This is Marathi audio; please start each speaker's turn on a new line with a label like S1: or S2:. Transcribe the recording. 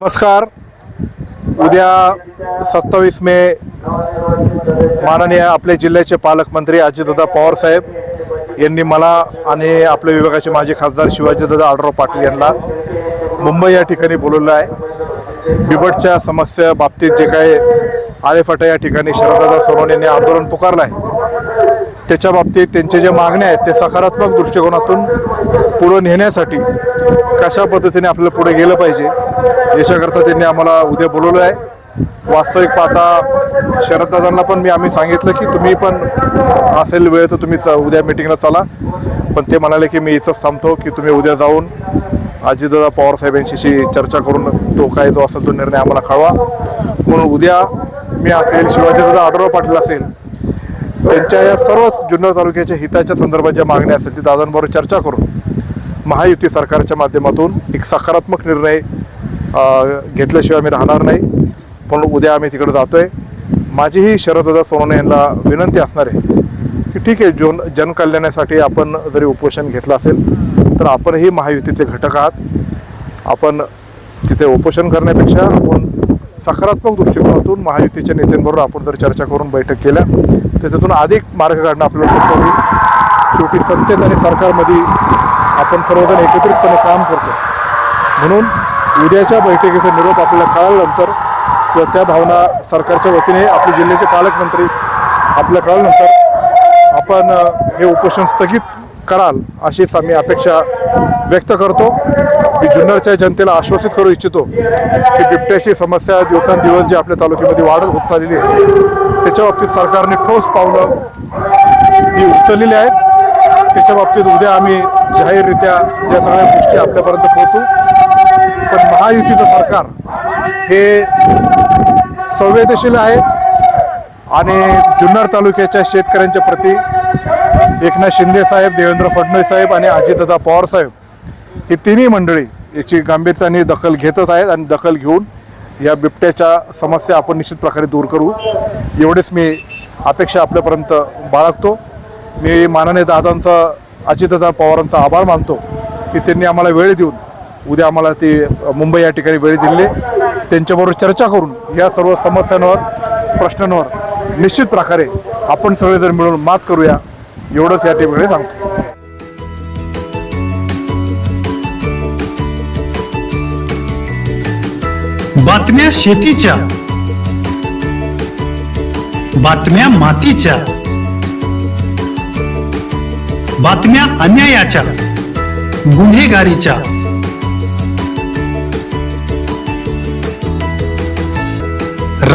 S1: नमस्कार. उद्या सत्तावीस मे माननीय आपले जिल्ह्याचे पालकमंत्री अजितदादा पवार साहेब यांनी मला आणि आपल्या विभागाचे माजी खासदार शिवाजीदादा आढराव पाटील यांना मुंबई या ठिकाणी बोलवलं आहे. बिबटच्या समस्या बाबतीत जे काही आलेफाटा या ठिकाणी शरददादा सोनवणे यांनी आंदोलन पुकारलं आहे त्याच्या बाबतीत त्यांचे जे मागण्या आहेत ते सकारात्मक दृष्टिकोनातून पुढं नेण्यासाठी कशा पद्धतीने आपल्याला पुढे गेलं पाहिजे याच्याकरता त्यांनी आम्हाला उद्या बोलवलं आहे. वास्तविक पाहता शरददादांना पण मी आम्ही सांगितलं की तुम्ही पण असेल वेळ तर तुम्ही च- उद्या मिटिंगला चला. पण ते म्हणाले की मी इथंच थांबतो की तुम्ही उद्या जाऊन अजितदादा पवार साहेबांशी चर्चा करून तो काय जो असेल तो निर्णय आम्हाला कळवा. म्हणून उद्या मी असेल शिवाजीदादा आढळराव पाटील असेल त्यांच्या या सर्व जुन्नर तालुक्याच्या हिताच्या संदर्भात ज्या मागण्या असेल ती दादांबरोबर चर्चा करून महायुती सरकारच्या माध्यमातून एक सकारात्मक निर्णय घेतल्याशिवाय आम्ही राहणार नाही. पण उद्या आम्ही तिकडे आहे माझीही शरददा सोनवणे यांना विनंती असणार आहे की ठीक आहे जोन जनकल्याणासाठी आपण जरी उपोषण घेतलं असेल तर आपणही महायुतीतले घटक आहात. आपण तिथे उपोषण करण्यापेक्षा आपण सकारात्मक दृष्टिकोनातून महायुतीच्या नेत्यांबरोबर आपण जर चर्चा करून बैठक केल्या तर अधिक मार्ग काढणं आपल्याला सोपं होईल. शेवटी सत्तेत आणि सरकारमध्ये आपण सर्वजण एकत्रितपणे काम करतो. म्हणून उद्याच्या बैठकीचा निरोप आपल्याला कळाल्यानंतर किंवा त्या भावना सरकारच्या वतीने आपले जिल्ह्याचे पालकमंत्री आपल्याला कळाल्यानंतर आपण हे उपोषण स्थगित कराल अशीच आम्ही अपेक्षा व्यक्त करतो. मी जुन्नरच्या जनतेला आश्वासित करू इच्छितो की बिबट्याची समस्या दिवसांदिवस जी आपल्या तालुक्यामध्ये वाढत होत चाललेली आहे त्याच्या बाबतीत सरकारने ठोस पावलं ही उचललेली आहेत. त्याच्या बाबतीत उद्या आम्ही जाहीररित्या या सगळ्या गोष्टी आपल्यापर्यंत पोहोचू. पण महायुतीचं सरकार हे संवेदनशील आहे आणि जुन्नर तालुक्याच्या शेतकऱ्यांच्या प्रती एकनाथ शिंदे साहेब देवेंद्र फडणवीस साहेब आणि अजितदादा पवार साहेब ही तिन्ही मंडळी याची गांभीर्याने दखल घेतच आहेत आणि दखल घेऊन या बिबट्याच्या समस्या आपण निश्चित प्रकारे दूर करू. एवढेच मी अपेक्षा आपल्यापर्यंत बाळगतो. मी माननीय दादांचा अजितदादा पवारांचा आभार मानतो की त्यांनी आम्हाला वेळ देऊन उद्या आम्हाला ते मुंबई या ठिकाणी वेळ दिली त्यांच्याबरोबर चर्चा करून या सर्व समस्यांवर प्रश्नांवर निश्चित प्रकारे आपण सगळेजण मिळून मात करूया. एवढंच या ठिकाणी सांगतो.
S2: बातम्या शेतीच्या बातम्या मातीच्या बातम्या अन्यायाच्या गुन्हेगारीच्या.